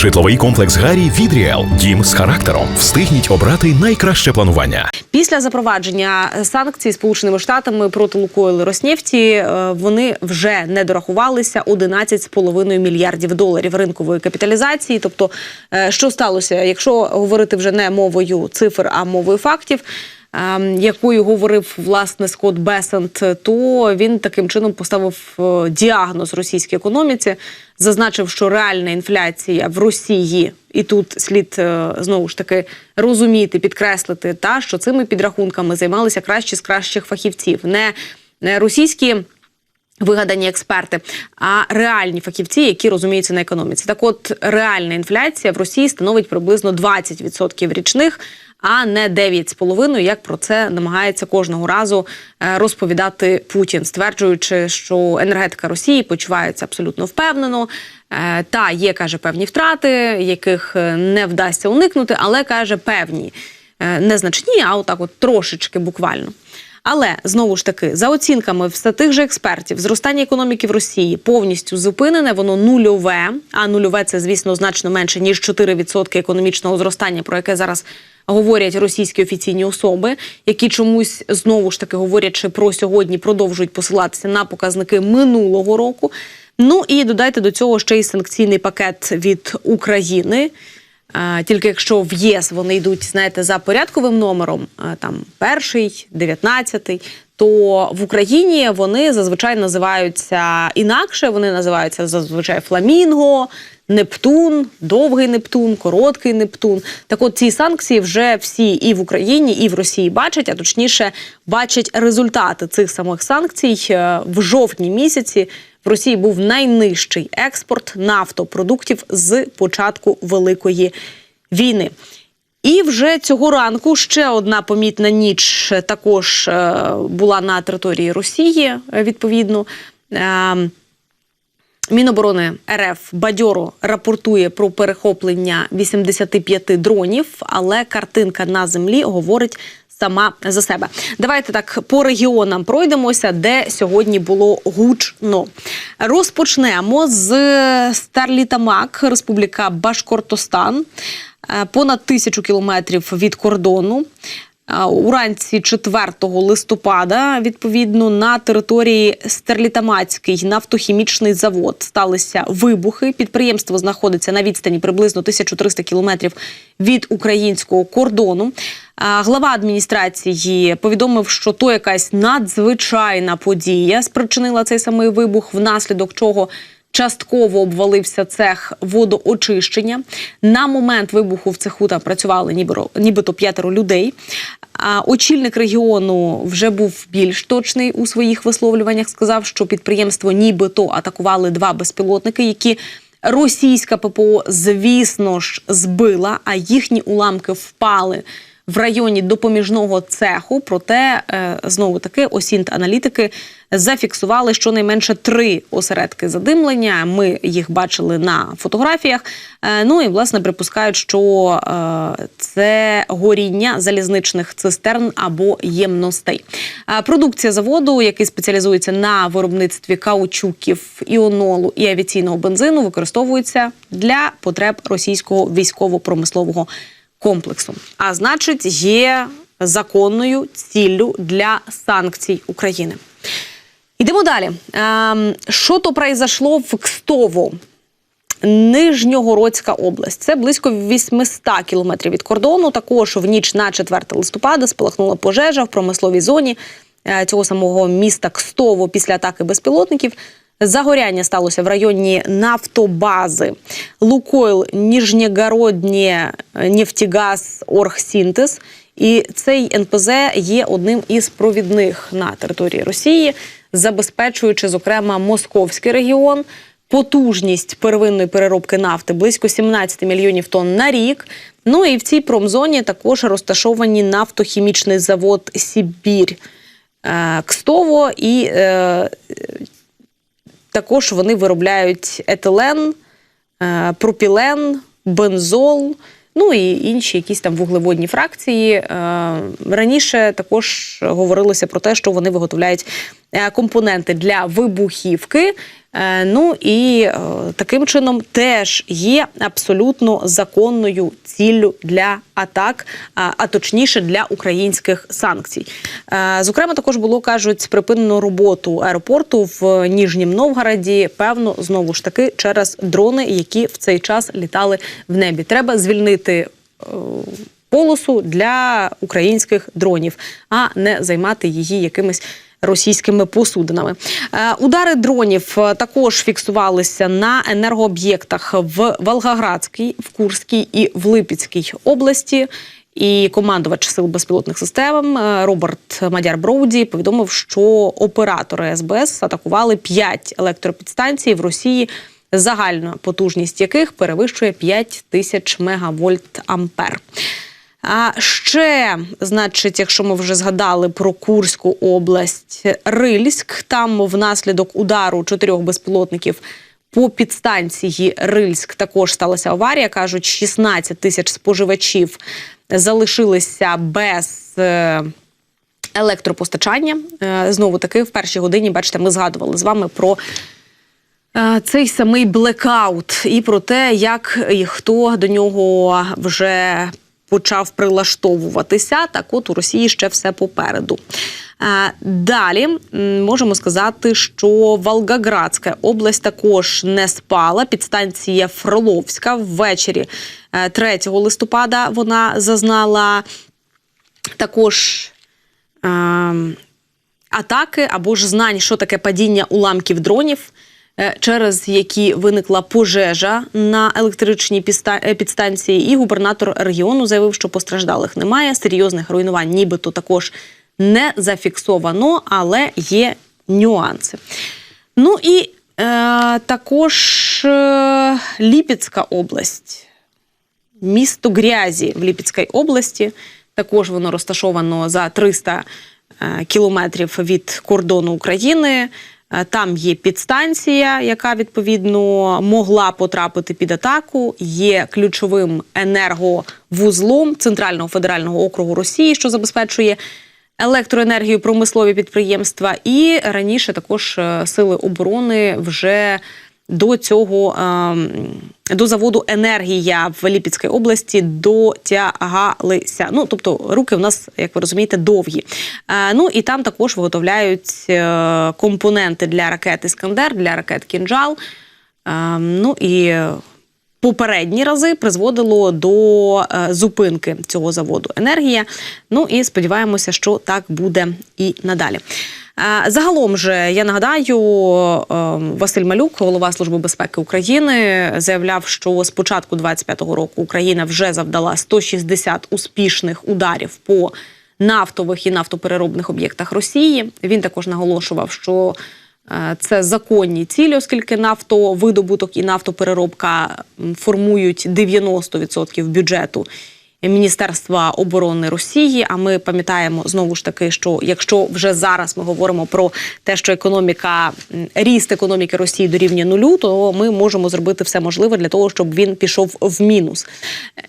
Житловий комплекс Гарі від Ріел. Дім з характером. Встигніть обрати найкраще планування. Після запровадження санкцій Сполученими Штатами проти Лукойл і Роснефті е, вони вже не дорахувалися 11,5 мільярдів доларів ринкової капіталізації. Тобто, е, що сталося, якщо говорити вже не мовою цифр, а мовою фактів. Ем, Якою говорив власне Скотт Бесент, то він таким чином поставив е, діагноз російській економіці, зазначив, що реальна інфляція в Росії, і тут слід е, знову ж таки розуміти, підкреслити, та що цими підрахунками займалися кращі з кращих фахівців, не, не російські. Вигадані експерти, а реальні фахівці, які розуміються на економіці. Так, от реальна інфляція в Росії становить приблизно 20% річних, а не 9,5%, як про це намагається кожного разу е, розповідати Путін, стверджуючи, що енергетика Росії почувається абсолютно впевнено. Е, Та є каже певні втрати, яких е, не вдасться уникнути, але каже певні незначні, а отак, от трошечки буквально. Але знову ж таки, за оцінками все тих же експертів, зростання економіки в Росії повністю зупинене, воно нульове. А нульове це, звісно, значно менше ніж 4% економічного зростання, про яке зараз говорять російські офіційні особи, які чомусь знову ж таки говорячи про сьогодні, продовжують посилатися на показники минулого року. Ну і додайте до цього ще й санкційний пакет від України. Тільки якщо в ЄС вони йдуть, знаєте, за порядковим номером, там перший, дев'ятнадцятий, то в Україні вони зазвичай називаються інакше. Вони називаються зазвичай Фламінго, Нептун, довгий Нептун, короткий Нептун. Так, от ці санкції вже всі і в Україні, і в Росії бачать, а точніше бачать результати цих самих санкцій Е, в жовтні місяці. В Росії був найнижчий експорт нафтопродуктів з початку великої війни. І вже цього ранку ще одна помітна ніч також е, була на території Росії. Відповідно, Е, Міноборони РФ бадьоро рапортує про перехоплення 85 дронів, але картинка на землі говорить. Сама за себе. Давайте так по регіонам пройдемося, де сьогодні було гучно. Розпочнемо з Старлітамак, Республіка Башкортостан, Е, понад тисячу кілометрів від кордону. Уранці 4 листопада, відповідно, на території Стерлітамацький нафтохімічний завод сталися вибухи. Підприємство знаходиться на відстані приблизно 1300 кілометрів від українського кордону. Глава адміністрації повідомив, що то якась надзвичайна подія спричинила цей самий вибух, внаслідок чого частково обвалився цех водоочищення. На момент вибуху в цеху там працювали нібито, п'ятеро людей. А очільник регіону вже був більш точний у своїх висловлюваннях. Сказав, що підприємство нібито атакували два безпілотники, які російська ППО, звісно ж, збила, а їхні уламки впали в районі допоміжного цеху. Проте е, знову таки осінт-аналітики зафіксували щонайменше три осередки задимлення. Ми їх бачили на фотографіях. Е, Ну і власне припускають, що е, це горіння залізничних цистерн або ємностей. Продукція заводу, який спеціалізується на виробництві каучуків, іонолу і авіаційного бензину, використовується для потреб російського військово-промислового комплексу. А значить, є законною ціллю для санкцій України. Йдемо далі. Ем, що то произошло в Кстово? Нижньогородська область. Це близько 800 кілометрів від кордону. Також в ніч на 4 листопада спалахнула пожежа в промисловій зоні е, цього самого міста Кстово після атаки безпілотників. Загоряння сталося в районі нафтобази Лукойл Ніжнєгороднє нефтігаз Оргсінтез. І цей НПЗ є одним із провідних на території Росії, забезпечуючи, зокрема, московський регіон. Потужність первинної переробки нафти близько 17 мільйонів тонн на рік. Ну і в цій промзоні також розташовані нафтохімічний завод Сібір е, Кстово і е, також вони виробляють етилен, е, пропілен, бензол, ну і інші якісь там вуглеводні фракції. Е, Раніше також говорилося про те, що вони виготовляють е, компоненти для вибухівки. Е, Ну і е, таким чином теж є абсолютно законною ціллю для атак, а, точніше для українських санкцій. Е, Зокрема, також було кажуть припинено роботу аеропорту в Ніжнім Новгороді. Певно, знову ж таки через дрони, які в цей час літали в небі. Треба звільнити. Полосу для українських дронів, а не займати її якимись російськими посудинами. Е, Удари дронів е, також фіксувалися на енергооб'єктах в Волгоградській, в Курській і в Липецькій області. І командувач сил безпілотних систем е, Роберт Мадяр Броуді повідомив, що оператори СБС атакували 5 електропідстанцій в Росії, загальна потужність яких перевищує 5 тисяч мегавольт ампер. А ще, значить, якщо ми вже згадали про Курську область, Рильськ, там внаслідок удару чотирьох безпілотників по підстанції Рильськ також сталася аварія. кажуть, 16 тисяч споживачів залишилися без. е, Електропостачання Е, знову таки в першій годині, бачите, ми згадували з вами про е, цей самий блекаут і про те, як і хто до нього вже почав прилаштовуватися. Так, от у Росії ще все попереду. Е, Далі можемо сказати, що Волгоградська область також не спала. Підстанція Фроловська ввечері е, 3 листопада вона зазнала також ем, атаки або ж знань, що таке падіння уламків дронів, е, через які виникла пожежа на електричній е, підстанції. І губернатор регіону заявив, що постраждалих немає. Серйозних руйнувань, нібито також не зафіксовано, але є нюанси. Ну і е, також е, Ліпецька область місто Грязі в Ліпецькій області. Також воно розташовано за 300 е, кілометрів від кордону України. Е, Там є підстанція, яка відповідно могла потрапити під атаку. Є ключовим енерговузлом Центрального федерального округу Росії, що забезпечує електроенергію промислові підприємства. І раніше також е, сили оборони вже до цього ем, до заводу енергія в Ліпецькій області дотягалися. Ну тобто руки в нас, як ви розумієте, довгі. Ну і там також виготовляють е, компоненти для ракет Іскандер, для ракет Кінжал. Е, ну і попередні рази призводило до е, зупинки цього заводу енергія. Ну і сподіваємося, що так буде і надалі. Е, Загалом же я нагадаю, е, Василь Малюк, голова Служби безпеки України, заявляв, що з початку 25-го року Україна вже завдала 160 успішних ударів по нафтових і нафтопереробних об'єктах Росії. Він також наголошував, що це законні цілі, оскільки нафтовидобуток і нафтопереробка формують 90% бюджету Міністерства оборони Росії. А ми пам'ятаємо знову ж таки, що якщо вже зараз ми говоримо про те, що економіка ріст економіки Росії дорівнює нулю, то ми можемо зробити все можливе для того, щоб він пішов в мінус,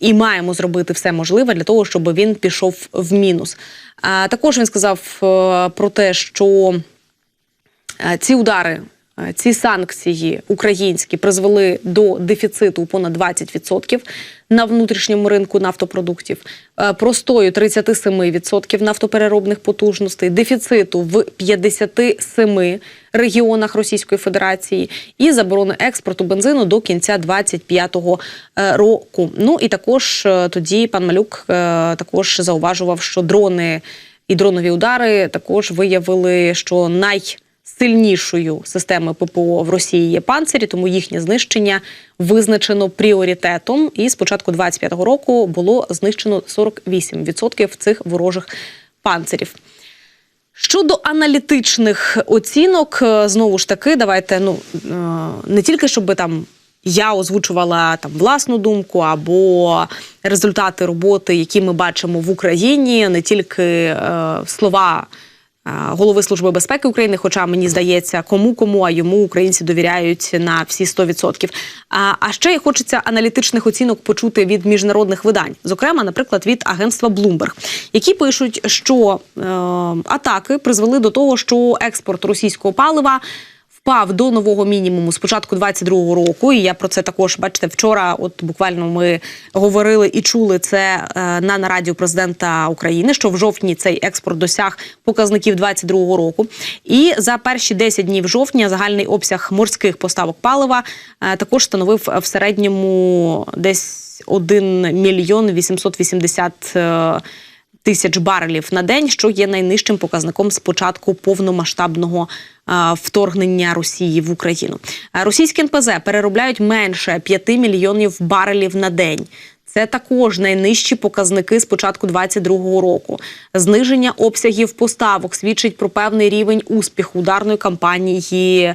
і маємо зробити все можливе для того, щоб він пішов в мінус. А також він сказав е, про те, що Е, ці удари, е, ці санкції українські призвели до дефіциту понад 20% на внутрішньому ринку нафтопродуктів, е, простою 37% нафтопереробних потужностей, дефіциту в 57 регіонах Російської Федерації і заборони експорту бензину до кінця 25-го е, року. Ну і також е, тоді пан Малюк е, також зауважував, що дрони і дронові удари також виявили, що най Сильнішою системою ППО в Росії є панцирі, тому їхнє знищення визначено пріоритетом. І з початку 25-го року було знищено 48% цих ворожих панцирів. Щодо аналітичних оцінок, е, знову ж таки, давайте ну е, не тільки щоб там я озвучувала там власну думку або результати роботи, які ми бачимо в Україні, не тільки е, слова. Е, Голови Служби безпеки України, хоча мені здається, кому кому, а йому українці довіряють на всі 100%. А, а ще хочеться аналітичних оцінок почути від міжнародних видань, зокрема, наприклад, від агентства Bloomberg, які пишуть, що е, атаки призвели до того, що експорт російського палива впав до нового мінімуму з початку 22-го року. І я про це також бачите вчора. От буквально ми говорили і чули це е, на нараді президента України, що в жовтні цей експорт досяг показників 22-го року. І за перші 10 днів жовтня загальний обсяг морських поставок палива е, також становив в середньому десь 1 мільйон 880 е, тисяч барелів на день, що є найнижчим показником з початку повномасштабного вторгнення Росії в Україну. Російські НПЗ переробляють менше 5 мільйонів барелів на день. Це також найнижчі показники з початку 2022 року. Зниження обсягів поставок свідчить про певний рівень успіху ударної кампанії.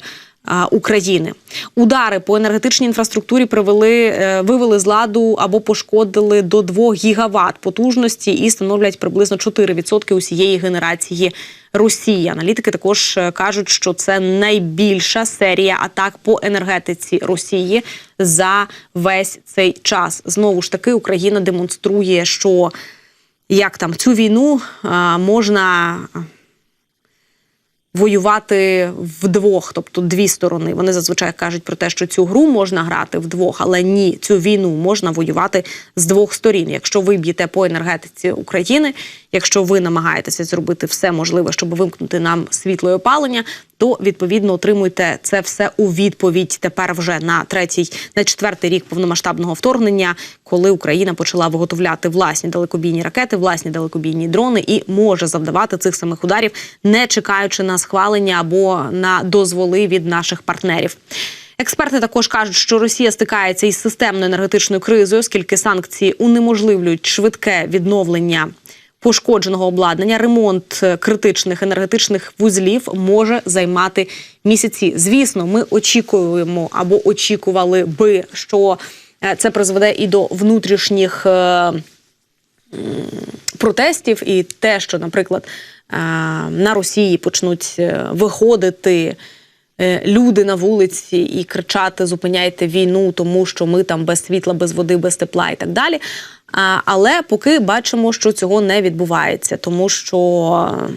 України удари по енергетичній інфраструктурі привели е, вивели з ладу або пошкодили до 2 гігават потужності і становлять приблизно 4% усієї генерації Росії. Аналітики також е, кажуть, що це найбільша серія атак по енергетиці Росії за весь цей час. Знову ж таки, Україна демонструє, що як там цю війну можна воювати вдвох, тобто дві сторони. Вони зазвичай кажуть про те, що цю гру можна грати вдвох, але ні, цю війну можна воювати з двох сторін. Якщо ви б'єте по енергетиці України, якщо ви намагаєтеся зробити все можливе, щоб вимкнути нам світло і опалення, то відповідно отримуйте це все у відповідь тепер вже на третій, на четвертий рік повномасштабного вторгнення, коли Україна почала виготовляти власні далекобійні ракети, власні далекобійні дрони і може завдавати цих самих ударів, не чекаючи на схвалення або на дозволи від наших партнерів. Експерти також кажуть, що Росія стикається із системною енергетичною кризою, оскільки санкції унеможливлюють швидке відновлення пошкодженого обладнання. Ремонт е, критичних енергетичних вузлів може займати місяці. Звісно, ми очікуємо або очікували би, що е, це призведе і до внутрішніх. е, Протестів і те, що, наприклад, на Росії почнуть виходити люди на вулиці і кричати Зупиняйте війну, тому що ми там без світла, без води, без тепла і так далі. Але поки бачимо, що цього не відбувається, тому що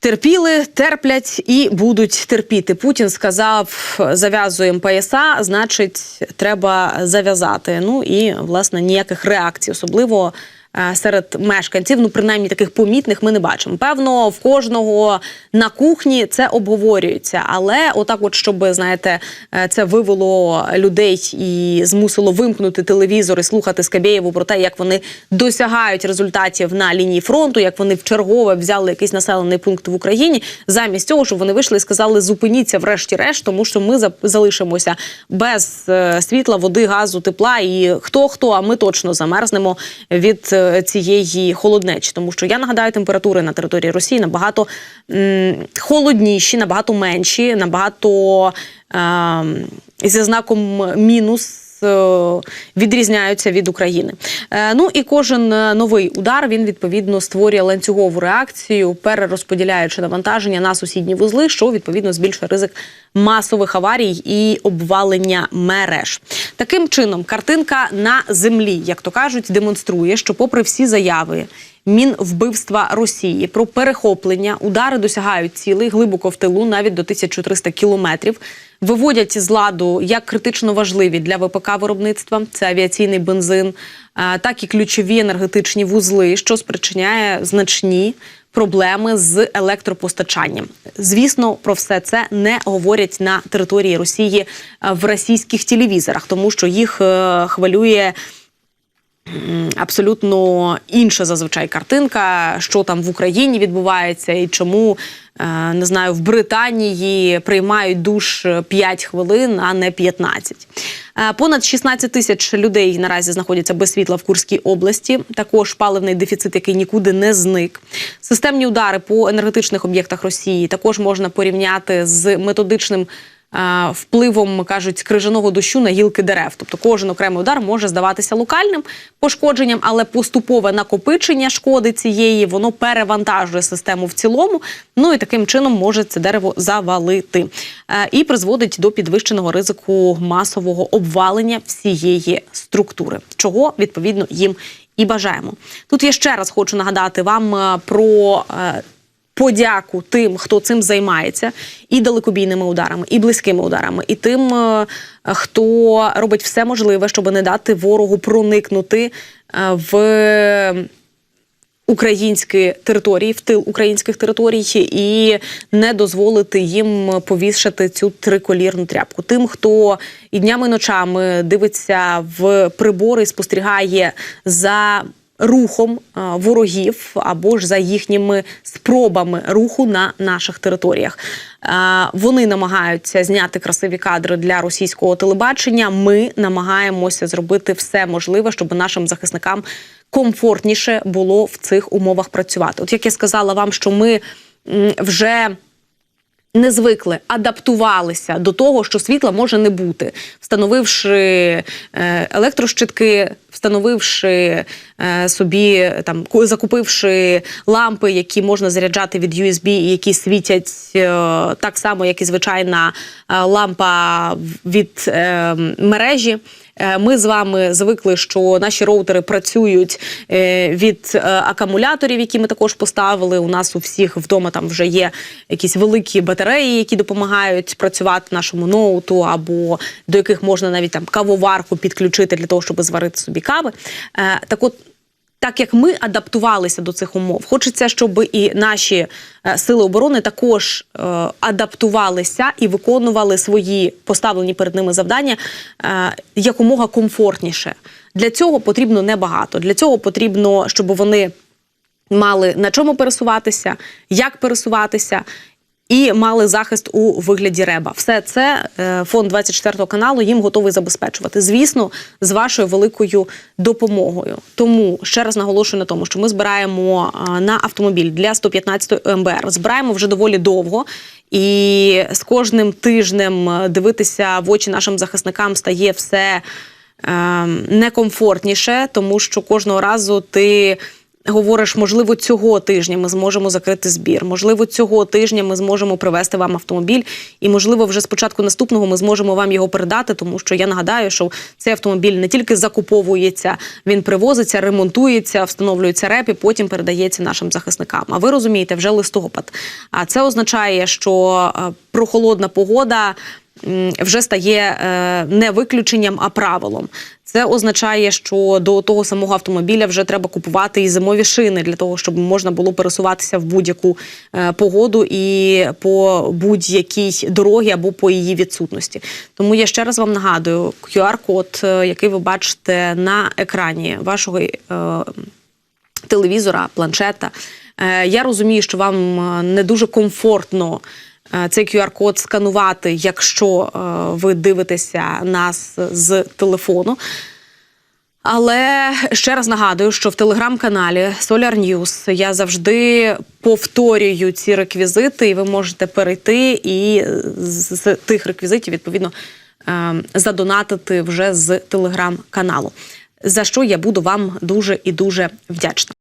терпіли, терплять і будуть терпіти. Путін сказав: зав'язуємо пояса, значить, треба зав'язати. Ну і власне ніяких реакцій, особливо. Е, Серед мешканців, ну принаймні таких помітних, ми не бачимо. Певно, в кожного на кухні це обговорюється, але отак, от щоб знаєте, е, це вивело людей і змусило вимкнути телевізор і слухати Скабєєву про те, як вони досягають результатів на лінії фронту, як вони вчергове взяли якийсь населений пункт в Україні, замість цього, щоб вони вийшли і сказали, зупиніться, врешті-решт, тому що ми за- залишимося без е, світла, води, газу, тепла. І хто хто, а ми точно замерзнемо від цієї холоднечі, тому що я нагадаю, температури на території Росії набагато м, холодніші, набагато менші, набагато е, зі знаком мінус. Е, Відрізняються від України. Е, ну і кожен е, новий удар він відповідно створює ланцюгову реакцію, перерозподіляючи навантаження на сусідні вузли, що відповідно збільшує ризик масових аварій і обвалення мереж. Таким чином, картинка на землі, як то кажуть, демонструє, що, попри всі заяви мінвбивства Росії про перехоплення, удари досягають цілей глибоко в тилу, навіть до 1300 кілометрів. Виводять з ладу як критично важливі для ВПК виробництва, це авіаційний бензин, е, так і ключові енергетичні вузли, що спричиняє значні проблеми з електропостачанням. Звісно, про все це не говорять на території Росії е, в російських телевізорах, тому що їх е, хвилює. Абсолютно інша зазвичай картинка, що там в Україні відбувається, і чому е, не знаю, в Британії приймають душ 5 хвилин, а не 15. Е, Понад 16 тисяч людей наразі знаходяться без світла в Курській області. Також паливний дефіцит, який нікуди не зник. Системні удари по енергетичних об'єктах Росії також можна порівняти з методичним. Е, Впливом кажуть крижаного дощу на гілки дерев, тобто кожен окремий удар може здаватися локальним пошкодженням, але поступове накопичення шкоди цієї воно перевантажує систему в цілому. Ну і таким чином може це дерево завалити Е, і призводить до підвищеного ризику масового обвалення всієї структури, чого відповідно їм і бажаємо. Тут я ще раз хочу нагадати вам е, про. Подяку тим, хто цим займається, і далекобійними ударами, і близькими ударами, і тим, е, хто робить все можливе, щоб не дати ворогу проникнути е, в українські території, в тил українських територій, і не дозволити їм повішати цю триколірну тряпку. Тим, хто і днями і ночами дивиться в прибори, спостерігає за. Рухом ворогів або ж за їхніми спробами руху на наших територіях. Вони намагаються зняти красиві кадри для російського телебачення. Ми намагаємося зробити все можливе, щоб нашим захисникам комфортніше було в цих умовах працювати. От як я сказала вам, що ми вже не звикли, адаптувалися до того, що світла може не бути, встановивши е, електрощитки, встановивши е, собі там ку- закупивши лампи, які можна заряджати від USB, і які світять е, так само, як і звичайна е, лампа від мережі. Е, Ми з вами звикли, що наші роутери працюють е, від е, акумуляторів, які ми також поставили. У нас у всіх вдома там вже є якісь великі батареї, які допомагають працювати нашому ноуту, або до яких можна навіть там кавоварку підключити для того, щоб зварити собі кави. Так от. Так як ми адаптувалися до цих умов, хочеться, щоб і наші е, сили оборони також е, адаптувалися і виконували свої поставлені перед ними завдання е, якомога комфортніше. Для цього потрібно небагато. Для цього потрібно, щоб вони мали на чому пересуватися, як пересуватися. І мали захист у вигляді реба. Все це е, фонд 24 каналу їм готовий забезпечувати. Звісно, з вашою великою допомогою. Тому ще раз наголошую на тому, що ми збираємо е, на автомобіль для 115 МБР. Збираємо вже доволі довго. І з кожним тижнем е, дивитися в очі нашим захисникам стає все е, некомфортніше, тому що кожного разу ти говориш, можливо, цього тижня ми зможемо закрити збір, можливо, цього тижня ми зможемо привезти вам автомобіль, і можливо, вже з початку наступного ми зможемо вам його передати, тому що я нагадаю, що цей автомобіль не тільки закуповується, він привозиться, ремонтується, встановлюється реп і потім передається нашим захисникам. А ви розумієте, вже листопад. А це означає, що е, прохолодна погода вже стає е, не виключенням, а правилом. Це означає, що до того самого автомобіля вже треба купувати і зимові шини для того, щоб можна було пересуватися в будь-яку е, погоду і по будь-якій дорогі або по її відсутності. Тому я ще раз вам нагадую QR-код, е, який ви бачите на екрані вашого телевізора, планшета. Я розумію, що вам не дуже комфортно цей QR-код сканувати, якщо е, ви дивитеся нас з телефону. Але ще раз нагадую, що в телеграм-каналі Solar News я завжди повторюю ці реквізити, і ви можете перейти і з з тих реквізитів відповідно е, задонатити вже з телеграм-каналу. За що я буду вам дуже і дуже вдячна.